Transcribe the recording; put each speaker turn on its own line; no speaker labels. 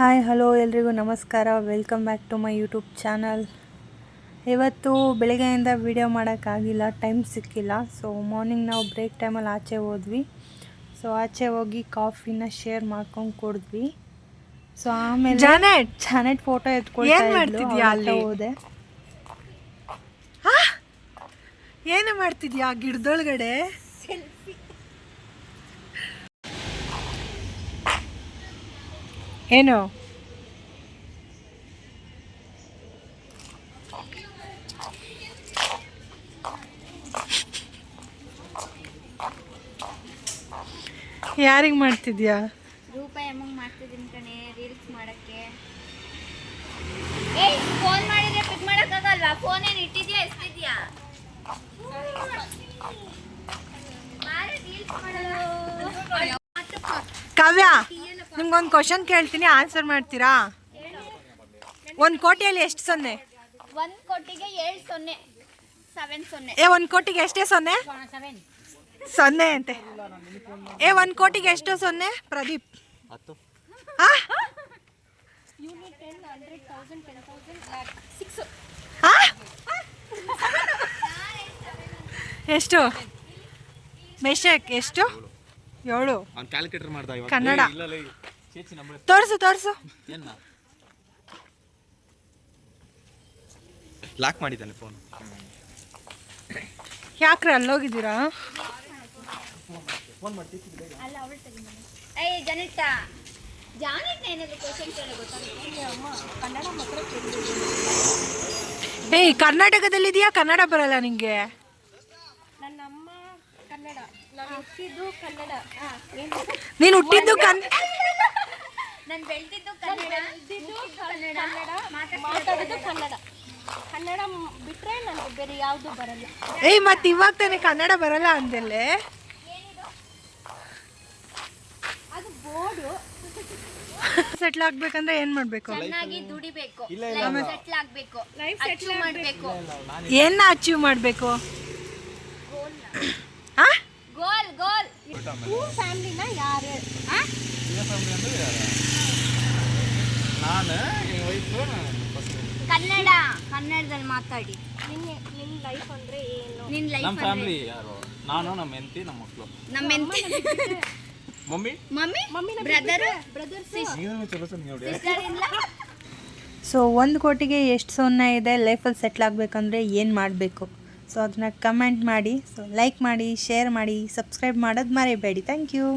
Hi hello ಎಲ್ರಿಗೂ ನಮಸ್ಕಾರ. Welcome back to my YouTube channel ಇವತ್ತು ಬೆಳಗ್ಗೆಯಿಂದ ವಿಡಿಯೋ ಮಾಡೋಕ್ಕಾಗಿಲ್ಲ ಟೈಮ್ ಸಿಕ್ಕಿಲ್ಲ. ಸೊ ಮಾರ್ನಿಂಗ್ ನಾವು ಬ್ರೇಕ್ ಟೈಮಲ್ಲಿ ಆಚೆ ಹೋದ್ವಿ. ಸೊ ಆಚೆ ಹೋಗಿ ಕಾಫಿನ ಶೇರ್ ಮಾಡ್ಕೊಂಡು ಕುಡಿದ್ವಿ. ಸೊ ಆಮೇಲೆ
ಜಾನೆಟ್!
ಜಾನೆಟ್ ಫೋಟೋ ಎತ್ಕೊಂಡು
ಅಲ್ಲಿ?
ಹೋದೆ.
ಏನು ಮಾಡ್ತಿದ್ಯಾ ಗಿಡದೊಳಗಡೆ? ಏನು ಯಾರಿಗೆ ಮಾಡ್ತಿದ್ಯಾ?
ರೂಪಾಯಿ ಅಮೌಂಟ್ ಮಾಡ್ತಿದ್ದೀನಿ ಕಣೆ ರೀಲ್ಸ್ ಮಾಡಕ್ಕೆ. ಏಯ್ ಫೋನ್ ಮಾಡಿದ್ರೆ ಪಿಕ್ ಮಾಡೋಕ್ಕಾಗಲ್ಲ ಫೋನ್ ಏನು ಇಟ್ಟಿದ್ಯಾ ಎಷ್ಟಿದ್ಯಾ
ಕಾವ್ಯ. ನಿಮ್ಗೊಂದು ಕ್ವಶನ್ ಕೇಳ್ತೀನಿ ಆನ್ಸರ್ ಮಾಡ್ತೀರಾ? ಒಂದು ಕೋಟಿಯಲ್ಲಿ ಎಷ್ಟು ಸೊನ್ನೆ?
ಒಂದು ಕೋಟಿಗೆ ಏಳು ಸೊನ್ನೆ ಸೆವೆನ್ ಸೊನ್ನೆ.
ಏ ಒಂದು ಕೋಟಿಗೆ ಎಷ್ಟೇ ಸೊನ್ನೆ? ಸೊನ್ನೆ ಅಂತೆ. ಏ ಒಂದು ಕೋಟಿಗೆ ಎಷ್ಟು ಸೊನ್ನೆ? ಪ್ರದೀಪ್? ಎಷ್ಟು? ಮೆಷಕ್ ಎಷ್ಟು? ಏಳು.
ಅವ್ನು ಕ್ಯಾಲ್ಕುಲೇಟರ್ ಮಾಡ್ದ ಇವಾಗ.
ಕನ್ನಡ.
ಏ, ಇಲ್ಲ ಲೇ, ಚೇಚಿ ನಂಬರ್
ತೋರಿಸು ತೋರಿಸು.
ಏನ ಲಾಕ್ ಮಾಡಿದ್ದಾನೆ ಫೋನ್
ಯಾಕ್ರೆ ಅಲ್ಲೋಗಿದ್ದೀರಾ?
ಏಯ್ ಜನಿತ. ಜಾನಿಟ್ ಏನಾದ್ರು ಕ್ವಶನ್ ಕೇಳ ಗೊತ್ತಾ? ಕನ್ನಡ
ಏಯ್ ಕರ್ನಾಟಕದಲ್ಲಿದೆಯಾ? ಕನ್ನಡ ಬರಲ್ಲ ನಿಂಗೆ?
ನನ್ನಮ್ಮ ಕನ್ನಡ. ನಾನು ಹುಟ್ಟಿದ್ದು ಕನ್ನಡ.
ನೀನು ಹುಟ್ಟಿದ್ದು ಕನ್ನಡ.
ನಾನು ಬೆಳೆದಿದ್ದು ಕನ್ನಡ. ಕನ್ನಡ. ಮಾತಾಡೋದು ಕನ್ನಡ. ಕನ್ನಡ. ಬಿಟ್ರೆ ನನಗೆ ಬೇರೆ ಯಾವುದು ಬರಲ್ಲ.
ಏಯ್ ಮತ್ತೆ ಇವಾಗ ತಾನೆ ಕನ್ನಡ ಬರಲ್ಲ ಅಂದಲ್ಲೇ
ಅದು ಬೋರ್ಡು.
ಸೆಟ್ಲ್ ಆಗ್ಬೇಕಂದ್ರೆ ಏನ್ ಮಾಡ್ಬೇಕು?
ಚೆನ್ನಾಗಿ ದುಡಿಬೇಕು. ಲೈಫ್ ಸೆಟ್ಲ್ ಆಗ್ಬೇಕು. ಅಚೀವ್ ಮಾಡ್ಬೇಕು.
ಏನ ಅಚೀವ್ ಮಾಡ್ಬೇಕು?
ಗೋಲ್
ನಾನು ವೈಫು
ಕನ್ನಡ. ಕನ್ನಡದಲ್ಲಿ ಮಾತಾಡಿ. ನಿನ್ನ ನಿನ್ನ ಲೈಫ್ ಅಂದ್ರೆ ಏನು? ನಿನ್ನ
ನಮ್ಮ
ಲೈಫ್
ಫ್ಯಾಮಿಲಿ ಯಾರು? ನಾನು ನಮ್ಮ ಹೆಂಡತಿ ನಮ್ಮ ಮಕ್ಕಳು
ನಮ್ಮ ಹೆಂಡತಿ.
ಮಮ್ಮಿ?
ಮಮ್ಮಿ? ಬ್ರದರ್ ಬ್ರದರ್
ನೀನು ಚಲೋ ಸರ್ ನೋಡಿ
ಸಿಸ್ಟರ್ ಇಲ್ಲ?
ಸೊ ಒಂದು ಕೋಟಿಗೆ ಎಷ್ಟು ಸೊನ್ನೆ ಇದೆ? ಲೈಫಲ್ಲಿ ಸೆಟ್ಲ್ ಆಗಬೇಕಂದ್ರೆ ಏನು ಮಾಡಬೇಕು? ಸೊ ಅದನ್ನ ಕಮೆಂಟ್ ಮಾಡಿ ಸೊ ಲೈಕ್ ಮಾಡಿ ಶೇರ್ ಮಾಡಿ ಸಬ್ಸ್ಕ್ರೈಬ್ ಮಾಡೋದು ಮರೆಯಬೇಡಿ ಥ್ಯಾಂಕ್ ಯು